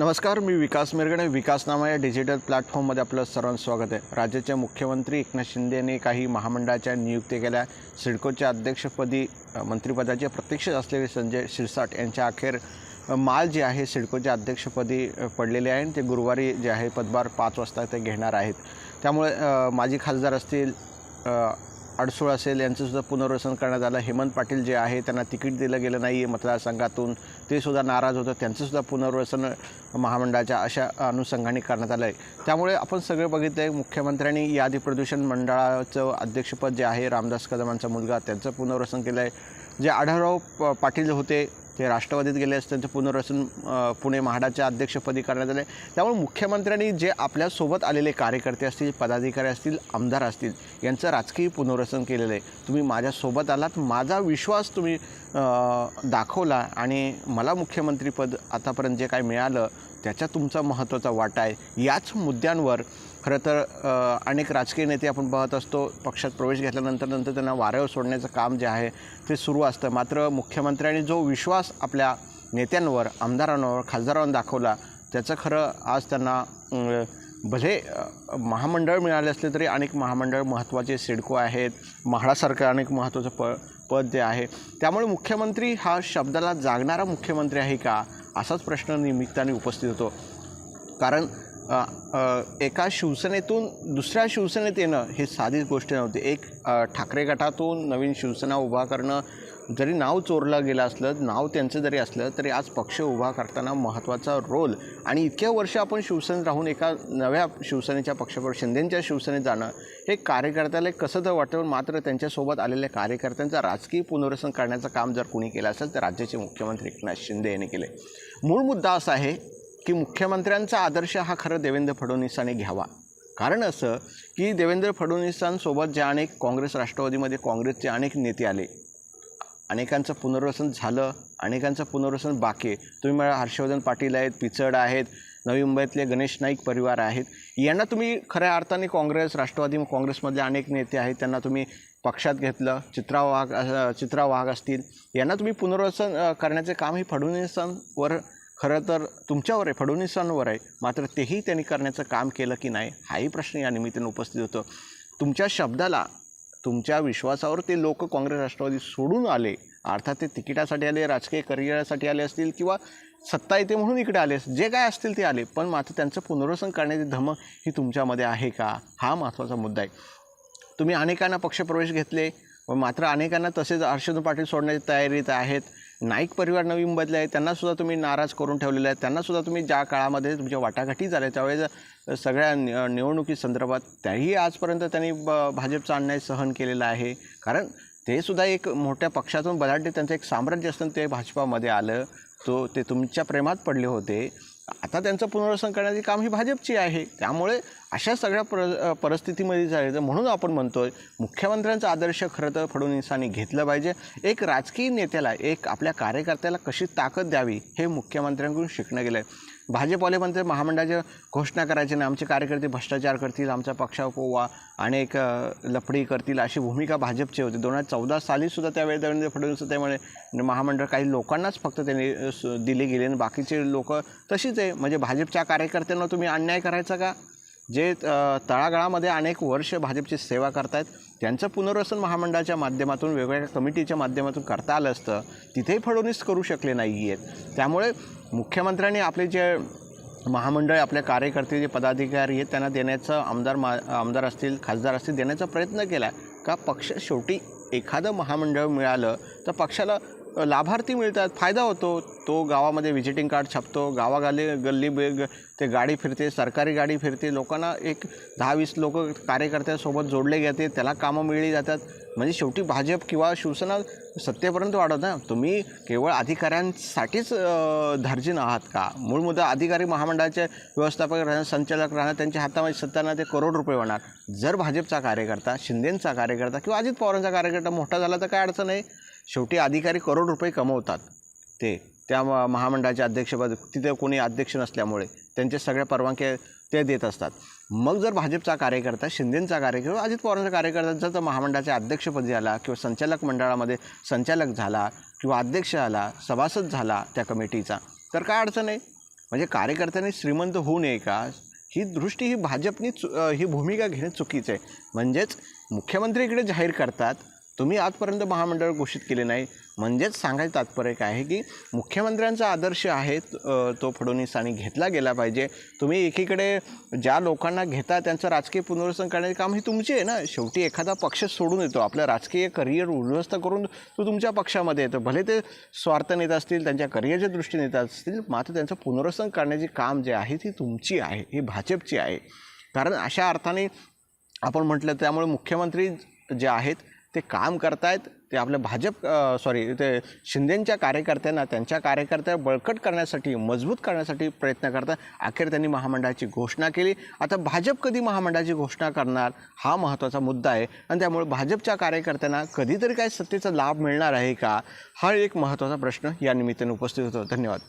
नमस्कार मी विकास मिरगणे विकासनामा या डिजिटल प्लॅटफॉर्ममध्ये आपलं सर्वांचं स्वागत आहे. राज्याचे मुख्यमंत्री एकनाथ शिंदे यांनी काही महामंडळाच्या नियुक्ती केल्या. सिडकोच्या अध्यक्षपदी मंत्रीपदाचे मंत्रिपदाचे प्रत्यक्ष असलेले संजय शिरसाट यांच्या अखेर माल जे आहे सिडकोच्या अध्यक्षपदी पडलेले आहे ते गुरुवारी जे आहे पदभार पाच वाजता ते घेणार आहेत. त्यामुळे माजी खासदार असतील अडसूळ असेल यांचंसुद्धा पुनर्वसन करण्यात आलं. हेमंत पाटील जे आहे त्यांना तिकीट दिलं गेलं नाही आहे मतदारसंघातून. ते सुद्धा नाराज होतं. त्यांचंसुद्धा पुनर्वसन महामंडळाच्या अशा अनुषंगाने करण्यात आलं आहे त्यामुळे आपण सगळे बघितलं आहे मुख्यमंत्र्यांनी यादी प्रदूषण मंडळाचं अध्यक्षपद जे आहे रामदास कदमांचा मुलगा त्यांचं पुनर्वसन केलं आहे जे आढळराव प- पाटील होते ते राष्ट्रवादीत गेले असते त्यांचं पुनर्वसन पुणे म्हाडाच्या अध्यक्षपदी करण्यात आले. त्यामुळे मुख्यमंत्र्यांनी जे आपल्यासोबत आलेले कार्यकर्ते असतील पदाधिकारी असतील आमदार असतील यांचं राजकीय पुनर्वसन केलेलं आहे. तुम्ही माझ्यासोबत आलात माझा विश्वास तुम्ही दाखवला आणि मला मुख्यमंत्रीपद आतापर्यंत जे काय मिळालं त्याच्या तुमचा महत्त्वाचा वाटा आहे. याच मुद्द्यांवर खरं तर अनेक राजकीय नेते आपण पाहत असतो पक्षात प्रवेश घेतल्यानंतर नंतर त्यांना वाऱ्यावर सोडण्याचं काम जे आहे ते सुरू असतं. मात्र मुख्यमंत्र्यांनी जो विश्वास आपल्या नेत्यांवर आमदारांवर खासदारांवर दाखवला त्याचं खरं आज त्यांना भले महामंडळ मिळाले असले तरी अनेक महामंडळ महत्त्वाचे सिडको आहेत. म्हाडासारखं अनेक महत्त्वाचं प पद जे आहे त्यामुळे मुख्यमंत्री हा शब्दाला जागणारा मुख्यमंत्री आहे का असाच प्रश्न निमित्ताने उपस्थित होतो. कारण एका शिवसेनेतून दुसऱ्या शिवसेनेत येणं हे साधीच गोष्ट नव्हती. एक ठाकरे गटातून नवीन शिवसेना उभा करणं जरी नाव चोरलं गेलं असलं नाव त्यांचं जरी असलं तरी आज पक्ष उभा करताना महत्त्वाचा रोल. आणि इतक्या वर्ष आपण शिवसेनेत राहून एका नव्या शिवसेनेच्या पक्षावर शिंदेंच्या शिवसेनेत जाणं हे कार्यकर्त्याला कसं तर वाटतं मात्र त्यांच्यासोबत आलेल्या कार्यकर्त्यांचं राजकीय पुनर्वसन करण्याचं काम जर कुणी केलं असेल तर राज्याचे मुख्यमंत्री एकनाथ शिंदे यांनी केले मूळ मुद्दा असा आहे की मुख्यमंत्र्यांचा आदर्श हा खरं देवेंद्र फडणवीसांनी घ्यावा. कारण असं की देवेंद्र फडणवीसांसोबत ज्या अनेक काँग्रेस राष्ट्रवादीमध्ये काँग्रेसचे अनेक नेते आले अनेकांचं पुनर्वसन झालं अनेकांचं पुनर्वसन बाकी तुम्ही मला हर्षवर्धन पाटील आहेत पिचड आहेत नवी मुंबईतले गणेश नाईक परिवार आहेत. यांना तुम्ही खऱ्या अर्थाने काँग्रेस राष्ट्रवादी काँग्रेसमधले अनेक नेते आहेत त्यांना तुम्ही पक्षात घेतलं चित्रा वाघ चित्रा वाघ असतील. यांना तुम्ही पुनर्वसन करण्याचे काम हे फडणवीसांवर खरं तर तुमच्यावर आहे फडणवीसांवर आहे. मात्र तेही त्यांनी करण्याचं काम केलं की नाही हाही प्रश्न या निमित्ताने उपस्थित होतो. तुमच्या शब्दाला तुमच्या विश्वासावर ते लोक काँग्रेस राष्ट्रवादी सोडून आले अर्थात ते तिकिटासाठी आले राजकीय करिअरसाठी आले असतील किंवा सत्ता येते म्हणून इकडे आले जे काय असतील ते आले. पण मात्र त्यांचं पुनर्वसन करण्याची धमक ही तुमच्यामध्ये आहे का? हा महत्त्वाचा मुद्दा आहे. तुम्ही अनेकांना पक्षप्रवेश घेतले व मात्र अनेकांना तसेच हर्षद पाटील सोडण्याची तयारीत आहेत. नाईक परिवार नवी मुंबईतले आहे त्यांनासुद्धा तुम्ही नाराज करून ठेवलेले आहेत. त्यांनासुद्धा तुम्ही ज्या काळामध्ये तुमच्या वाटाघाटी झाल्या त्यावेळेस सगळ्या नि निवडणुकीसंदर्भात त्याही आजपर्यंत त्यांनी ब भाजपचा अन्याय सहन केलेला आहे. कारण ते सुद्धा एक मोठ्या पक्षातून बलाढ्य त्यांचं एक साम्राज्य असतं ते भाजपामध्ये आलं तो ते तुमच्या प्रेमात पडले होते. आता त्यांचं पुनर्वसन करण्याचे काम ही भाजपची आहे. त्यामुळे अशा सगळ्या पर अ, परिस्थितीमध्ये जायचं म्हणून आपण म्हणतो आहे मुख्यमंत्र्यांचा आदर्श खरं तर फडणवीसांनी घेतलं पाहिजे. एक राजकीय नेत्याला एक आपल्या कार्यकर्त्याला कशी ताकद द्यावी हे मुख्यमंत्र्यांकडून शिकणं गेलं आहे भाजपवाले म्हणते महामंडळाच्या घोषणा करायचे नाही आमचे कार्यकर्ते भ्रष्टाचार करतील आमचा पक्ष पोवा अनेक अ, लफडी करतील अशी भूमिका भाजपची होती. दोन हजार चौदा सालीसुद्धा त्यावेळी देवेंद्र फडणवीस त्यामुळे महामंडळ काही लोकांनाच फक्त त्यांनी दिले गेले आणि बाकीचे लोक तशीच आहे म्हणजे भाजपच्या कार्यकर्त्यांना तुम्ही अन्याय करायचा का? जे तळागाळामध्ये अनेक वर्ष भाजपची सेवा करतायत त्यांचं पुनर्वसन महामंडळाच्या माध्यमातून वेगवेगळ्या कमिटीच्या माध्यमातून करता आलं असतं तिथेही फडणवीस करू शकले नाही आहेत त्यामुळे मुख्यमंत्र्यांनी आपले जे महामंडळ आपल्या कार्यकर्ते जे पदाधिकारी आहेत त्यांना देण्याचं आमदार मा आमदार असतील खासदार असतील देण्याचा प्रयत्न केला. का पक्ष शेवटी एखादं महामंडळ मिळालं तर पक्षाला लाभार्थी मिळतात फायदा होतो. तो गावामध्ये व्हिजिटिंग कार्ड छापतो गावागाली गल्ली बेग ते गाडी फिरते सरकारी गाडी फिरते. लोकांना एक दहा वीस लोक कार्यकर्त्यांसोबत जोडले जाते त्याला कामं मिळली जातात. म्हणजे शेवटी भाजप किंवा शिवसेना सत्तेपर्यंत वाढत ना. तुम्ही केवळ अधिकाऱ्यांसाठीच अ, धार्जिन आहात का? मूळ मुद्दा अधिकारी महामंडळाचे व्यवस्थापक राहणार संचालक राहणार त्यांच्या हातामध्ये सत्ताना ते करोड रुपये होणार. जर भाजपचा कार्यकर्ता शिंदेंचा कार्यकर्ता किंवा अजित पवारांचा कार्यकर्ता मोठा झाला तर काय अडचण आहे? शेवटी अधिकारी करोड रुपये कमवतात ते. त्या महामंडळाचे अध्यक्षपद तिथे कोणी अध्यक्ष नसल्यामुळे त्यांचे सगळ्या परवानग्या ते देत असतात. मग जर भाजपचा कार्यकर्ता शिंदेंचा कार्यकर्ता अजित पवारांचा कार्यकर्ता जर तर महामंडळाच्या अध्यक्षपदी आला किंवा संचालक मंडळामध्ये संचालक झाला किंवा अध्यक्ष आला सभासद झाला त्या कमिटीचा तर काय अडचण आहे? म्हणजे कार्यकर्त्यांनी श्रीमंत होऊ नये का? ही दृष्टी ही भाजपनी चु ही भूमिका घेणे चुकीचं आहे. म्हणजेच मुख्यमंत्री इकडे जाहीर करतात तुम्ही आजपर्यंत महामंडळ घोषित केले नाही. म्हणजेच सांगायचं तात्पर्य काय आहे की मुख्यमंत्र्यांचा आदर्श आहे तो फडणवीसांनी घेतला गेला पाहिजे. तुम्ही एकीकडे ज्या लोकांना घेता त्यांचं राजकीय पुनर्वसन करण्याचे काम हे तुमचे आहे ना. शेवटी एखादा पक्ष सोडून येतो. आपलं राजकीय करिअर उद्ध्वस्त करून तो तुमच्या पक्षामध्ये येतो. भले ते स्वार्थ नेत असतील त्यांच्या करिअरच्या दृष्टीने येत असतील मात्र त्यांचं पुनर्वसन करण्याचे काम जे आहे ती तुमची आहे ही भाजपची आहे. कारण अशा अर्थाने आपण म्हटलं त्यामुळे मुख्यमंत्री जे आहेत ते काम करतायत ते आपल्या भाजप सॉरी ते शिंदेंच्या कार्यकर्त्यांना त्यांच्या कार्यकर्त्या बळकट करण्यासाठी मजबूत करण्यासाठी प्रयत्न करतात. अखेर त्यांनी महामंडळाची घोषणा केली. आता भाजप कधी महामंडळाची घोषणा करणार हा महत्त्वाचा मुद्दा आहे. आणि त्यामुळे भाजपच्या कार्यकर्त्यांना कधीतरी काय सत्तेचा लाभ मिळणार आहे का हा एक महत्त्वाचा प्रश्न या निमित्ताने उपस्थित होतो. धन्यवाद.